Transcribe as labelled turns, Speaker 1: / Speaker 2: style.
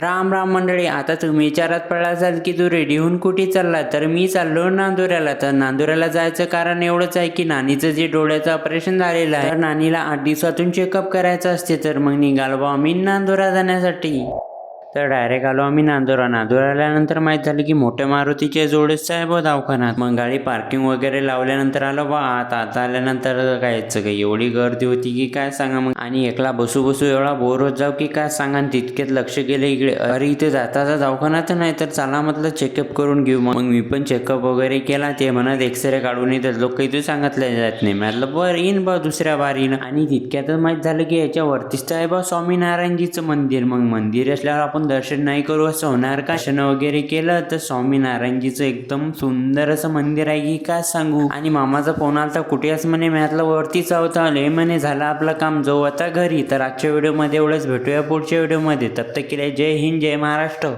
Speaker 1: राम राम मंडळी आता तुम्ही विचारात पडला असाल की तू रेडीहून कुठे चालला तर मी चाललो नांदुऱ्याला. तर नांदुऱ्याला जायचं कारण एवढंच आहे की नानीचं जे डोळ्याचं ऑपरेशन झालेलं आहे तर नानीला आठ दिवसातून चेकअप करायचं असते. तर मग निघालो बा मी नांदुरा जाण्यासाठी. तर डायरेक्ट आलो आम्ही नांदोरा. नांदुरा आल्यानंतर माहीत झालं की मोठ्या मारुतीच्या जोडेच आहे दवाखान्यात. मग गाडी पार्किंग वगैरे लावल्यानंतर आलो बा आता आता आल्यानंतर काय याचं काही एवढी गर्दी होती की काय सांगा मग? आणि एकला बसू बसू एवढा बोर होत जाऊ की काय सांगा? तितकेच तितक्यात लक्ष गेलं इकडे. अरे इथे जाता दवाखान्यात नाही तर चला म्हटलं चेकअप करून घेऊ मग. मी पण चेकअप वगैरे केला. ते म्हणत एक्सरे काढून येतात लोक काही सांगितलं जात नाही. म्हटलं बरं येईन बा दुसऱ्या बारीनं आणि तितक्यातच माहीत झालं की याच्या वरतीच आहे बा स्वामीनारायणजीचं मंदिर. मग मंदिर असल्यावर आपण दर्शन नाही करू असं होणार का? दर्शन वगैरे केलं तर स्वामीनारायणजीचं एकदम सुंदर असं मंदिर आहे की काय सांगू? आणि मामाचा फोन आला तर कुठे असं म्हणे? म्हटलं वरतीच आहोत आले म्हणे. झालं आपलं काम जाऊ आता घरी. तर आजच्या व्हिडिओमध्ये एवढंच. भेटूया पुढच्या व्हिडिओमध्ये. तब तक केल्या जय हिंद जय महाराष्ट्र.